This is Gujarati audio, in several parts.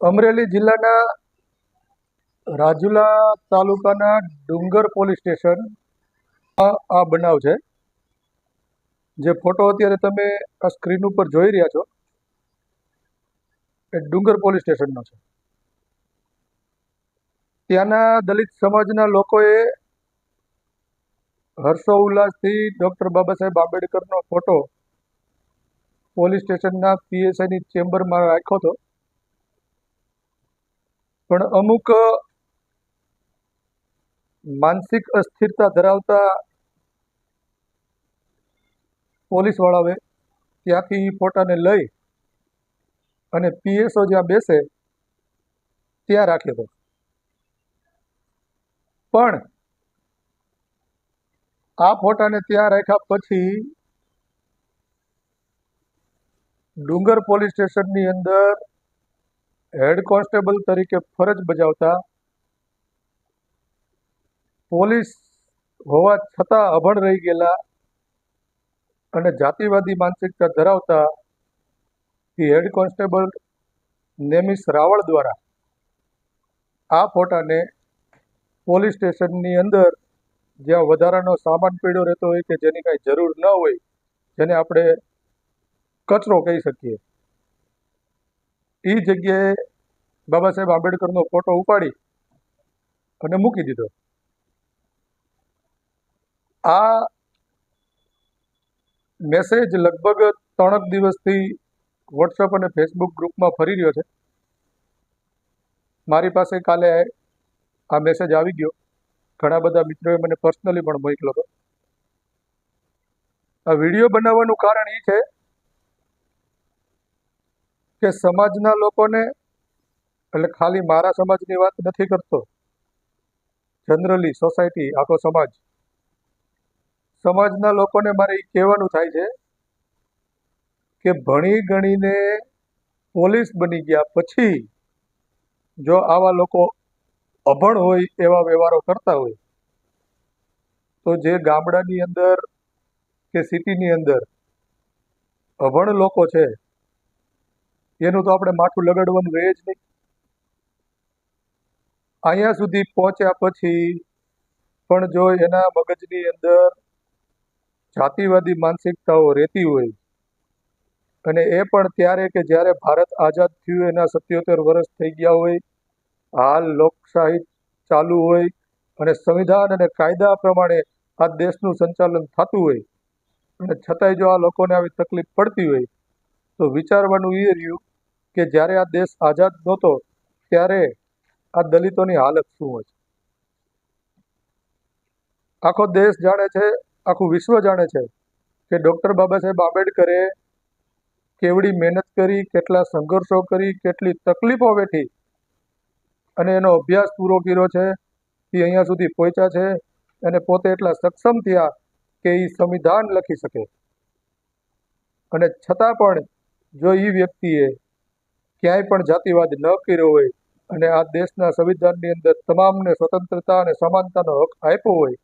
અમરેલી જિલ્લાના રાજુલા તાલુકાના ડુંગર પોલીસ સ્ટેશન આ બનાવ છે. જે ફોટો અત્યારે તમે આ સ્ક્રીન ઉપર જોઈ રહ્યા છો, એ ડુંગર પોલીસ સ્ટેશનનો છે. ત્યાંના દલિત સમાજના લોકોએ હર્ષો ઉલ્લાસથી doctor Baba Saheb આંબેડકરનો photo police સ્ટેશનના પીએસઆઈની ચેમ્બરમાં રાખ્યો હતો. પણ અમુક માનસિક અસ્થિરતા ધરાવતા પોલીસવાળાઓએ ત્યાંથી એ ફોટાને લઈ અને પીએસઓ જ્યાં બેસે ત્યાં રાખ્યો હતો પણ આ ફોટાને ત્યાં રાખ્યા પછી ડુંગર પોલીસ સ્ટેશનની અંદર હેડ કોન્સ્ટેબલ તરીકે ફરજ બજાવતા પોલીસ હોવા છતાં અભણ રહી ગયેલા અને જાતિવાદી માનસિકતા ધરાવતા હેડ કોન્સ્ટેબલ નેમિસ રાવળ દ્વારા આ ફોટાને પોલીસ સ્ટેશનની અંદર જ્યાં વધારાનો સામાન પીડ્યો રહેતો હોય કે જેની કાંઈ જરૂર ન હોય, જેને આપણે કચરો કહી શકીએ. એ જગ્યાએ બાબા સાહેબ આંબેડકરનો ફોટો ઉપાડી અને મૂકી દીધો. આ મેસેજ લગભગ ત્રણક દિવસથી વોટ્સઅપ અને ફેસબુક ગ્રુપમાં ફરી રહ્યો છે. મારી પાસે કાલે આ મેસેજ આવી ગયો. ઘણા બધા મિત્રોએ મને પર્સનલી પણ મોકલ્યો હતો. આ વીડિયો બનાવવાનું કારણ એ છે કે સમાજના લોકોને, એટલે ખાલી મારા સમાજની વાત નથી કરતો. જનરલી સોસાયટી આખો સમાજ. સમાજના લોકોને મારે એ કહેવાનું થાય છે કે ભણી ગણીને પોલીસ બની ગયા પછી જો આવા લોકો અભણ હોય એવા વ્યવહારો કરતા હોય, તો જે ગામડાની અંદર કે સિટીની અંદર અભણ લોકો છે એનું તો આપણે માથું લગાડવાનું રહે જ નહીં. અહીંયા સુધી પહોંચ્યા પછી પણ જો એના મગજની અંદર જાતિવાદી માનસિકતાઓ રહેતી હોય અને એ પણ ત્યારે કે જ્યારે ભારત આઝાદ થયું, એના સત્યોતેર વર્ષ થઈ ગયા હોય, હાલ લોકશાહી ચાલુ હોય અને સંવિધાન અને કાયદા પ્રમાણે આ દેશનું સંચાલન થતું હોય અને છતાંય જો આ લોકોને આવી તકલીફ પડતી હોય, તો વિચારવાનું એ રહ્યું કે જ્યારે આ દેશ આઝાદ નહોતો, ત્યારે આ દલિતોની હાલત શું હોય આખો દેશ જાણે છે, આખું વિશ્વ જાણે છે કે ડૉક્ટર બાબા સાહેબ આંબેડકરે કેવડી મહેનત કરી, કેટલા સંઘર્ષો કરી, કેટલી તકલીફો વેઠી અને એનો અભ્યાસ પૂરો કર્યો છે, એ અહીંયા સુધી પહોંચ્યા છે અને પોતે એટલા સક્ષમ થયા કે એ સંવિધાન લખી શકે. અને છતાં પણ જો એ વ્યક્તિએ ક્યાંય પણ જાતિવાદ ન કર્યો હોય અને આ દેશના સંવિધાનની અંદર તમામને સ્વતંત્રતા અને સમાનતાનો હક આપ્યો હોય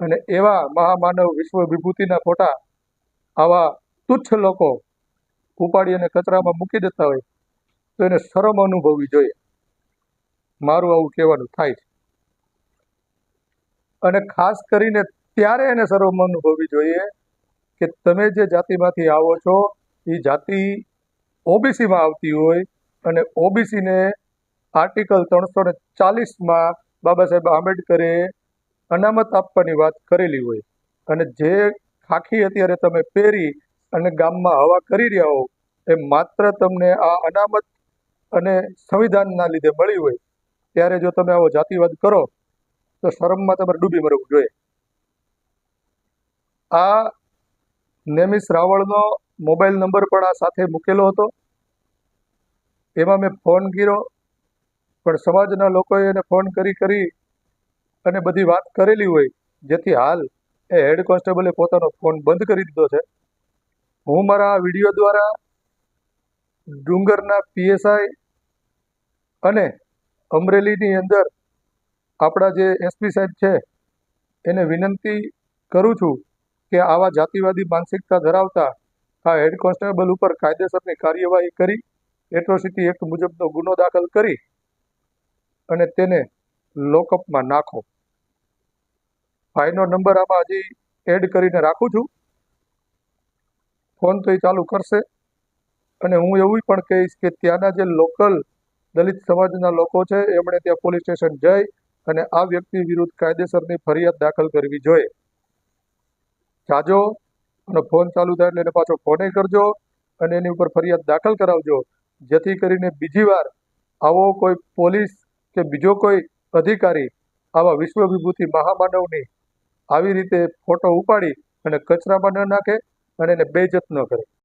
અને એવા મહામાનવ વિશ્વ વિભૂતિના ફોટા આવા તુચ્છ લોકો ઉપાડી અને કચરામાં મૂકી દેતા હોય, તો એને શરમ અનુભવવી જોઈએ. મારું આવું કહેવાનું થાય છે. અને ખાસ કરીને ત્યારે એને શરમ અનુભવવી જોઈએ કે તમે જે જાતિમાંથી આવો છો, એ જાતિ ઓબીસીમાં આવતી હોય અને ઓબીસીને આર્ટિકલ ત્રણસો ને ચાલીસમાં બાબા સાહેબ આંબેડકરે અનામત આપવાની વાત કરેલી હોય. અને જે ખાખી અત્યારે તમે પહેરી અને ગામમાં હવા કરી રહ્યા હો, એ માત્ર તમને આ અનામત અને સંવિધાનના લીધે મળી હોય. ત્યારે જો તમે આવો જાતિવાદ કરો, તો શરમમાં તમારે ડૂબી મરવું જોઈએ. આ નેમિસ રાવળનો મોબાઈલ નંબર પણ આ સાથે મૂકેલો હતો. એમાં મેં ફોન કર્યો, પણ સમાજના લોકોએ એને ફોન કરી કરી અને બધી વાત કરેલી હોય, જેથી હાલ એ હેડ કોન્સ્ટેબલે પોતાનો ફોન બંધ કરી દીધો છે. હું મારા આ વીડિયો દ્વારા ડુંગરના પીએસઆઈ અને અમરેલીની અંદર આપણા જે એસપી સાહેબ છે, એને વિનંતી કરું છું કે આવા જાતિવાદી માનસિકતા ધરાવતા આ હેડ કોન્સ્ટેબલ ઉપર કાયદેસરની કાર્યવાહી કરી એટ્રોસિટી એક્ટ મુજબનો ગુનો દાખલ કરી અને તેને લોકઅપમાં નાખો. ભાઈનો નંબર આમાં હજી એડ કરીને રાખું છું. ફોન તો એ ચાલુ કરશે. અને હું એવું પણ કહીશ કે ત્યાંના જે લોકલ દલિત સમાજના લોકો છે, એમણે ત્યાં પોલીસ સ્ટેશન જઈ અને આ વ્યક્તિ વિરુદ્ધ કાયદેસરની ફરિયાદ દાખલ કરવી જોઈએ. જાજો અને ફોન ચાલુ થાય એટલે એને પાછો ફોને કરજો અને એની ઉપર ફરિયાદ દાખલ કરાવજો. જેથી કરીને બીજી વાર આવો કોઈ પોલીસ કે બીજો કોઈ અધિકારી આવા વિશ્વ વિભૂતિ મહામાનવની આવી રીતે ફોટો ઉપાડી અને કચરામાં ન નાખે અને એને બેઇજ્જત ન કરે.